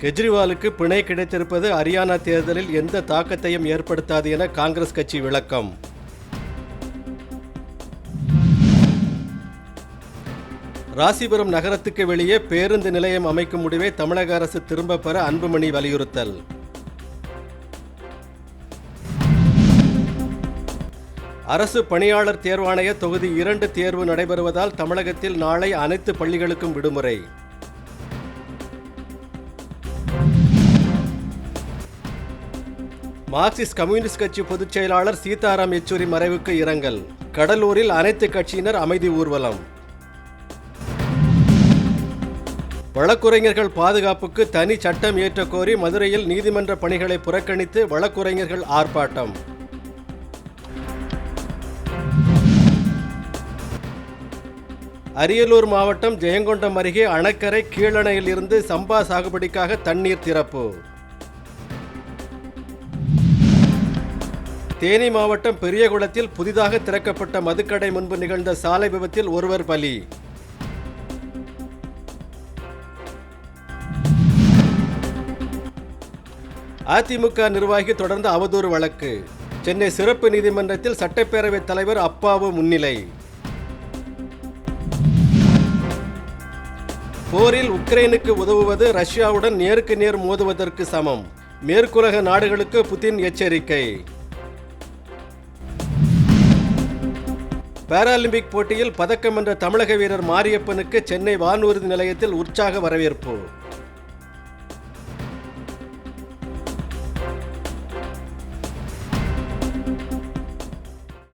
கெஜ்ரிவாலுக்கு பிணை கிடைத்திருப்பது ஹரியானா தேர்தலில் எந்த தாக்கத்தையும் ஏற்படுத்தாது என காங்கிரஸ் கட்சி விளக்கம். ராசிபுரம் நகரத்துக்கு வெளியே பேருந்து நிலையம் அமைக்கும் முடிவை தமிழக அரசு திரும்ப பெற அன்புமணி வலியுறுத்தல். அரசு பணியாளர் தேர்வாணைய தொகுதி இரண்டு தேர்வு நடைபெறுவதால் தமிழகத்தில் நாளை அனைத்து பள்ளிகளுக்கும் விடுமுறை. மார்க்சிஸ்ட் கம்யூனிஸ்ட் கட்சி பொதுச் செயலாளர் சீதாராம் யெச்சூரி மறைவுக்கு இரங்கல். கடலூரில் அனைத்து கட்சியினர் அமைதி ஊர்வலம். வழக்குரைஞர்கள் பாதுகாப்புக்கு தனி சட்டம் இயற்றக் கோரி மதுரையில் நீதிமன்ற பணிகளை புறக்கணித்து வழக்குரைஞர்கள் ஆர்ப்பாட்டம். அரியலூர் மாவட்டம் ஜெயங்கொண்டம் அருகே அணக்கரை கீழணையில் இருந்து சம்பா சாகுபடிக்காக தண்ணீர் திறப்பு. தேனி மாவட்டம் பெரியகுளத்தில் புதிதாக திறக்கப்பட்ட மதுக்கடை முன்பு நிகழ்ந்த சாலை விபத்தில் ஒருவர் பலி. அதிமுக நிர்வாகி தொடர்ந்து அவதூறு வழக்கு. சென்னை சிறப்பு நீதிமன்றத்தில் சட்டப்பேரவைத் தலைவர் அப்பாவு முன்னிலை. போரில் உக்ரைனுக்கு உதவுவது ரஷ்யாவுடன் நேருக்கு நேர் மோதுவதற்கு சமம். மேற்குலக நாடுகளுக்கு புதின் எச்சரிக்கை. பாராலிம்பிக் போட்டியில் பதக்கம் வென்ற தமிழக வீரர் மாரியப்பனுக்கு சென்னை வானூர்தி நிலையத்தில் உற்சாக வரவேற்பு.